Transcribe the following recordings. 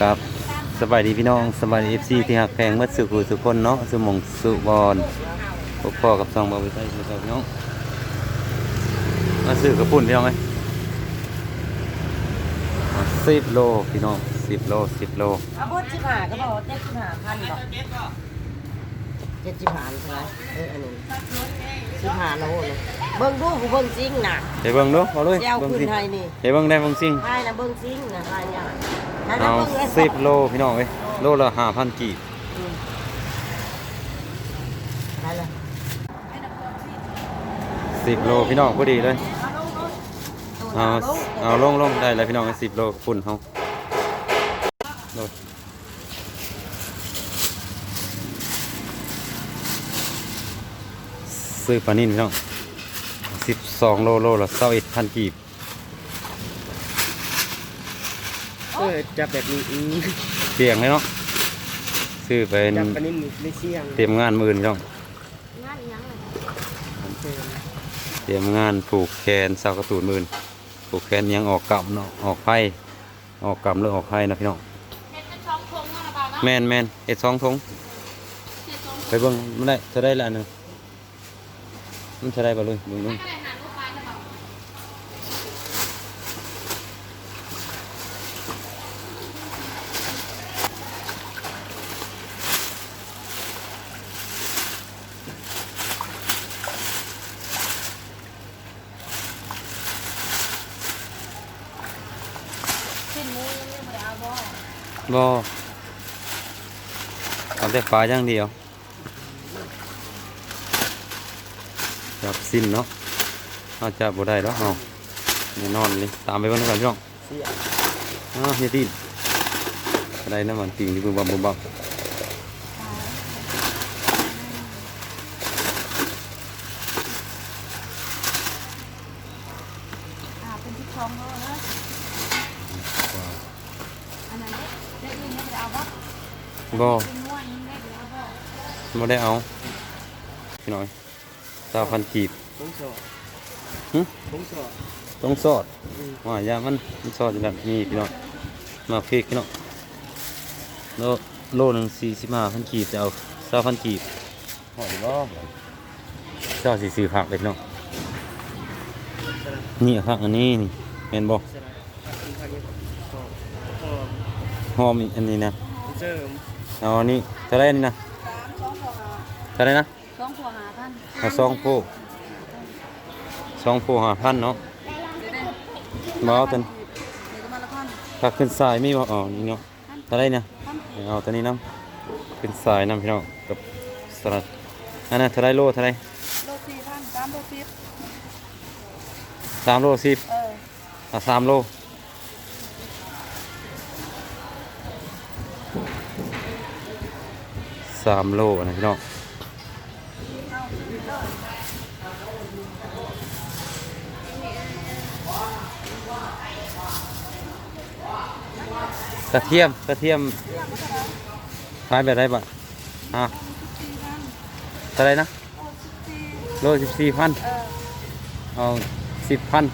ครับสบายดีพี่น้องสบายดีเอฟซีที่หักแพงเมื่อสุขุสุคนเนาะสมองสุบอลพบพ่อกับซองบอลไปใส่ครับพี่น้องมาซื้อกระปุ่นพี่น้องไหมสิบโลพี่น้องสิบโลสิบโลเอาบดสิบห้าก็บอกเจ็ดสิบห้าพันบอกเจ็ดสิบห้าใช่ไหมเอออันนี้สิบห้าโลเลยเบิ้งดูผู้เบิ้งซิงน่ะเดี๋ยวเบิ่งดูเอาเลยเจ้าเบิ่งขึ้นสิไทยนี่เดี๋ยวเบิ่งได้เบิ่งซิ่งไทยนะเบิ้งซิงนะไทยเนี่ยไทยนะ เอาเบิ้งเลยสิบโลพี่น้องเอ้ยโลละห้าพันกีบอืมไทยเลยสิบโลพี่น้องพอดีเลยเอาเอาลงลงได้เลยพี่น้องสิบโลปุ่นเขาโลดซื้อปลานิ่นพี่น้องสิบสองโลโลละเศร้าเอ็ดพันกีบ เออจับแบบนี้อืมเสี่ยงเลยเนาะซื้อเป็นจับปลานิ่มไม่เสี่ยงเตรียมงานมืออื่นพี่น้องงานยังไงเออเตรียมงานผูกแขนเสากระตูนมือนผูกแขนยังออกกำเนาะออกไพ่ออกกำหรือออกไพ่นะพี่น้องแมนแมนเอ็ดสองทงไปเบิ่งมันได้จะได้ละอันหนึงมันจะได้ปะเลยเบิ่งดู บ่เอาแต่ฟ้าอย่างเดียวจับสิ้นเนาะเอาจับบ่ได้หรอกเอาแน่นอนเลยตามไปเบิ่งก่อนพี่น้องเสี่ยงอ้าวเฮียตีนอะไรนะมันติ่งที่บึ้มบัมบึ้มบัม อ่าเป็นที่คลองเขานะอันนั้นได้ได้ยินไม่ได้เอา บ่บ่เป็นม้วนได้หรือเอาบ่บ่ได้เอาพี่น้อยเจ้าพันกีบต้องสอดหึต้องสอดต้องสอดอืมว่ายามันมันสอดอยู่แบบนี้พี่น้องมาพริกพี่น้องโลโลหนึ่งสี่สิบห้าพันกีบจะเอาเจ้าพันกีบหอยบ่เจ้าสี่สี่ผักเลยพี่น้องนี่ผักอันนี้นี่เห็นบ่ สลัดกินข้าวเย็นสอดหอม หอมอีกอันนี้นะเสริมเอาอันนี้เท่าไรนี่นะสามสองตัวหาเท่าไรนะสองตัวหาพันเอาสองผู้สองผู้ห้าพันเนาะเดี๋ยวได้บ่เอาตัวเดี๋ยวก็มาละพันถ้าขึ้นสายมีบ่อ๋อนี่เนาะเท่าไรเนี่ยพันเอาตัวนี้น้ำขึ้นสายน้ำพี่น้องกับสลัดอันนั้นเท่าไรโลเท่าไรโลสี่พันสามโลสิบสามโลสิบเอออะสามโลามโลนะพี่น้องกระเทียมกระเทียมขายแบบไรบ้างอะสี่พันเท่าไรนะโลสิบสี่โลสิบสี่พันเออเอาสิบพัน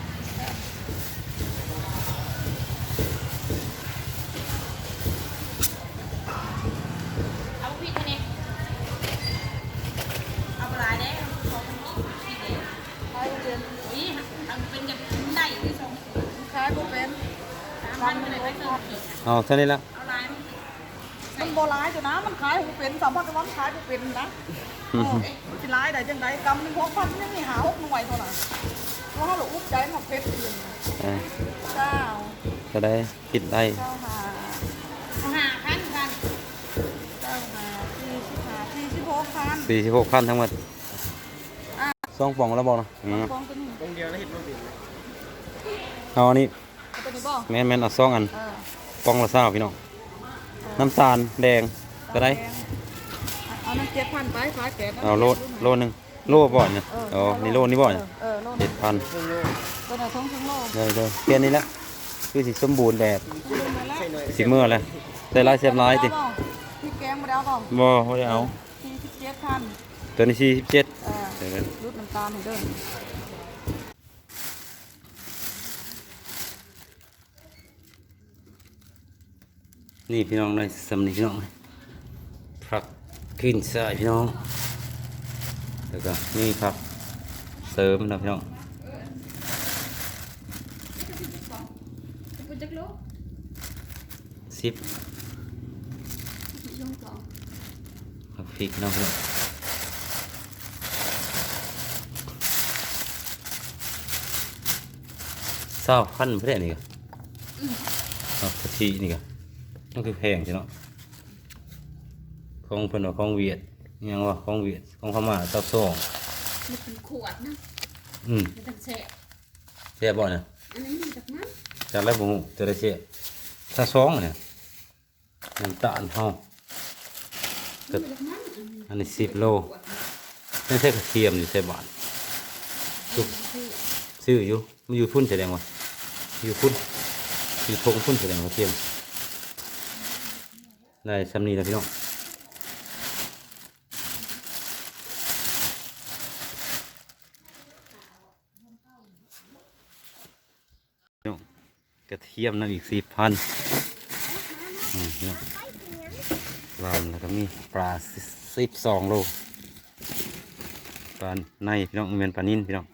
พันไปเลยไปเติมผิดเอาเท่านี้ละเอาลายมันมันโบราณอยู่นะ มันขายหูเป็นสามพันกว่ามันขายหูเป็นนะอืมมันสิร้ายได้จังไดกำหนึ่งหกพันยังมีหาหกหน่วยเท่านั้นเพราะว่าเราอุ้มใจมาเพชรอื่นเออเจ้าจะได้คิดได้เจ้าหาเอาหาพันพันเจ้าหาสี่สิบหาสี่สิบหกพันสี่สิบหกพันทั้งหมดสองปองแล้วบอกนะอืมฟองตัวนี้ ตรงเดียวแล้วเห็นว่าเปลี่ยนไหมเอาอันนี้เอาตัว นี้บ่แม่นแม่นเอาสองอันเออปองละเศร้าพี่น้องน้ำตาลแดงจะได้ เอานั่นเจ็ดพันไปขายแก่นั่นเอาโลโลหนึ่งโลบ่อนเนี่ยอ๋อนี่โลนี่บ่อนเนี่ยเออโลเจ็ดพันเครื่องโลตัวไหนท้องทั้งโลเลยเลยเปลี่ยนนี่ละคือสิสมบูรณ์แบบใส่หน่อยสิเมื่อเลยได้ลายเสียบลายติพี่แกงมาแล้วบ่บ่ไม่ได้เอาสี่สิบเจ็ดพันตัวนี้สี่สิบเจ็ดเออเดี๋ยวกันรูดน้ำตาลให้เด้อ นี่พี่น้องในสำนีพี่น้องผักขึ้นใส่พี่น้อง แล้วก็นี่ผักเสริมนะพี่น้องกูจะรู้สิบผักพริกเนาะพี่น้องเศร้าพันเพื่อนนี่ก็เอากะทินี่ก็ มันคือแพงใช่เนาะของเพิ่นว่าของเวียดอิหยังว่าของเวียดของพม่าเจ้าสองมันเป็นขวดนะอืมมันเป็นแสบเสียบ่เนี่ยอันนี้มันจากนั้นจากแล้วบ่ฮู้จะได้เสียถ้าสองเนี่ยน้ำตาลเฮาก็จากนั้นอันนี้สิบโลไม่ใช่กระเทียมอยู่ใส่บาทจุกซื้ออยู่มันอยู่พุ่นแสดงว่าอยู่พุ่นอยู่ทงพุ่นแสดงว่ากระเทียม ได้สำนีแล้วพี่น้องพี่น้องกระเทียมนั่นอีกสี่พันอืมพี่น้องรามแล้วก็มีปลาสิบสองโลปลาในพี่น้องเมียนปลานิ่นพี่น้อง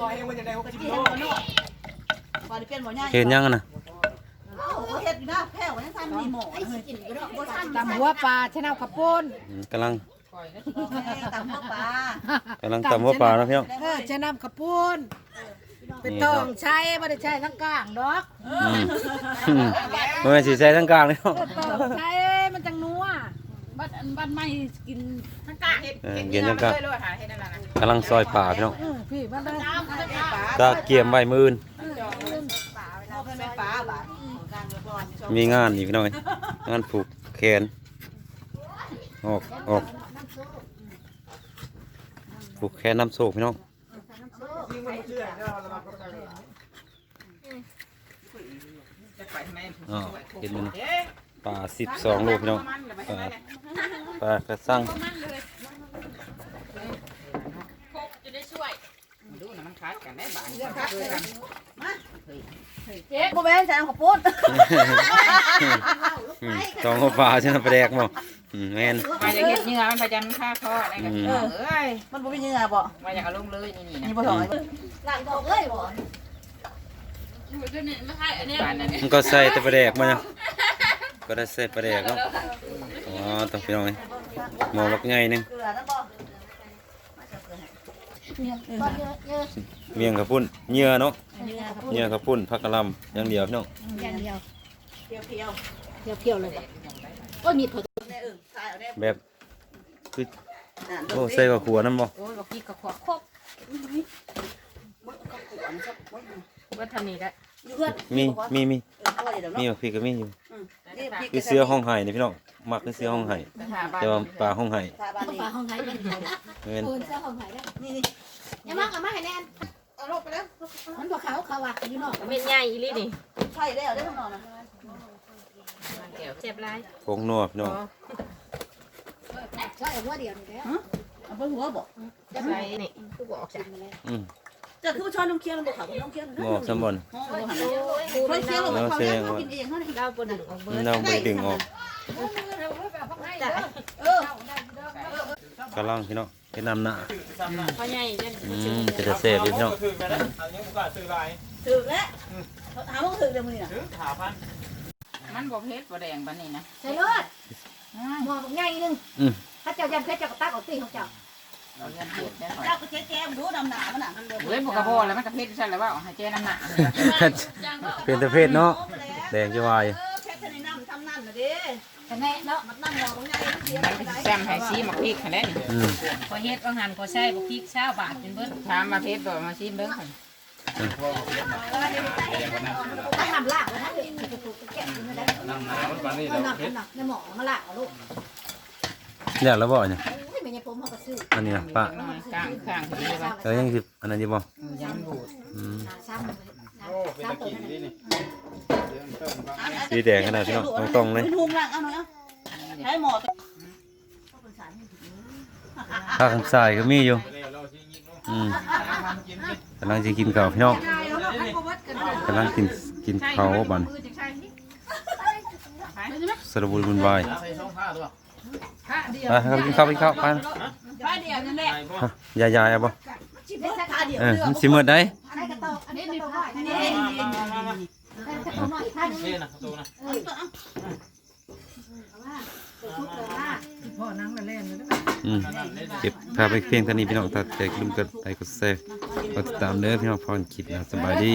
ลอยมันจะได้หกสิบโลเนาะพอได้เปลี่ยนบ่ใหญ่เห็นยังอะนะเอ้า บ่เฮ็ดอยู่นะแพ้วยังทันมีหมอเลยตำหัวปลาชะนาวกระปุนอืมกำลังตำหัวปลากำลังตำหัวปลาแล้วพี่น้องเออชะนาวกระปุนเป็นตองใช้ไม่ได้ใช้ทั้งกลางดอกอืมอืมมันเป็นสีใสทั้งกลางเลยเนาะตองใช้มันจังนัวบ้านบ้านไม่กินทั้งกลางเออเย็นทั้งกลางกำลังซอยปลาพี่น้องเพี่บ้านเลยตาเกี่ยมใบมือนพ่อเป็นปลาบาดกลา มีงานอีกพี่อย งานผูกแขน ออกออกผูกแขนน้ำโศกพี่น้องอ๋อเห็นมันปลาสิบสองโลพี่น้องปลาปลากระสั่งจะได้ช่วยดูนะมันคล้ายกันได้บ้าง บ่แม่นใส่ข้าวปุ้นอืมสองหัวปลาใช่ไหมปลาแดกบ่อืมแม่นมาจะเห็ดเนื้อมันประจันค่าคออะไรกันอืมเอ้ยมันบ่มีเหงื่อบ่มาอยากเอาลงเลยนี่นี่มีนะบ่ถอยล้างดอกเลยบ่อยู่ด้วยนี่ไม่ใช่อันนี้ปานนั้นมันก็ใส่แต่ปลาแดกมาเนี่ยก็ได้ใส่ปลาแดกเนาะอ๋อต้องพี่น้องเอ้ยหมอบักใหญ่หนึง เกลือนั่นบ่เมียงกระปุ่นเหยื่อเนาะเหยื่อกระปุ่นผักกะหล่ำอย่างเดียวพี่น้องอย่างเดียวเพียวเที่ยวเที่ยวเลยโอ้ยมีดเขาๆแน่เออใส่เอาแน่แบบคืออ่านโอ้ใส่กับขัวน้ำบ่โอ้ยบอกพี่กระขวบคบว่าทำนี่ได้อยู่เพื่อนมีมีมีเออพ่อเดี๋ยวมีเนาะบักพริกก็มีอยู่นี่พริกคือเสื้อห้องไห้นี่พี่น้องมักคือเสื้อห้องไห้สถาบันแต่ว่าปลาห้องไห้ชาบ้านนี้ปลาห้องไหนเป็นแม่นปูนเสื้อห้องไหนได้นี่นี่ ยังมากกับมาให้แน่นเอาลงไปแล้วมันบอกเขาเขาว่าอยู่นอกเป็นใหญ่อีลี่นี่ใช่แล้วได้ทั้งนอนนะแก้วเจ็บไรผงนัวพี่น้องใช่หัวเดียวนี่แหละเอาไปหัวบ่จะใส่นี่คือบอกจ้ะอืมจะคือชอนน้ำเคียงบ่ค่ะน้ำเคียงหมอสมบอนห้องบ่หันเพิ่นเคียงบ่เขาเนี่ยเขากินเองเขานี่เราปดึงออกเบอร์เราไปดึงออกจ้ะเออกำลังพี่น้อง เป็นน้ำหน้าพอใหญ่เนี่ยอืมจะจะเสพอยู่พี่น้องถือไปแล้วเอายังบุกล้าซื้อลายถึกแล้วหาว่าถึกเดี๋ยวมื้อนี้น่ะถือหาพันมันบอกเพชรบ่แดงปานนี้นะใช่รถหมอบอกง่ายนึงอืมถ้าเจ้ายันเพชรเจ้าก็ตักออกตีของเจ้าเราเรียนเพชรได้หน่อยเจ้าก็แก้มดูดำหนามันน่ะเว้ยบอกกระโพแล้วมันกระเพชรใช่แล้วว่าให้เจ้น้ำหนักเป็นตะเพศเนาะแดงจะวาย แต่แน่เนาะมันนั่งรอของใหญ่เสียมันแซมให้ซีมาพริกคะแนนอืมพอเฮ็ดว่าหันก็ใช่บ่พริกเช้าบาทเป็นเบิดถามมาเพชรบอกมาซีเบิ้งคนต้องนำลากนะเด็กจะถูกแกะไม่ได้นำน้ำมันนี่แล้วนำในหมอมาลากลูกอยากแล้วบ่เนี่ยไม่เป็นยังผมเขาก็ซื้ออันนี้นะป้าน้อยกลางข้างคือว่าเออยังสิอันนั้นอยี่บ่ยันบูดอืมซ้ำโอ้เป็นตะกี้นี่นี่ สีแดงขนาดพี่น้องตรงๆเลยเป็นหุงล่างเอาหน่อยเอาให้หมอภาคทรายก็มีอยู่เร็วเราชิงยิงเนาะอืมทำกินกินกำลังจะกินข้าวพี่น้องกำลังกินกินข้าวบันสระบุรีบุญวายใส่ช่องผ้าด้วยค่าเดียวไปครับกินข้าวกินข้าวไปค่าเดียวนั่นแหละใส่บ่ฮะยายๆเอาบ่ชิบได้ค่าเดียว เออมันสิหมดได้อันนี้นี่พ่ออันนี้มามามามานี่นะประตูนะพ่อนั่งละเล่นเลยอืมนั่นนี่เก็บภาพไปเพียงเท่านี้พี่น้องถ้าใจกลุ่มกดไลค์กดแชร์กดติดตามเด้อพี่น้องพรคิดนะสบายดี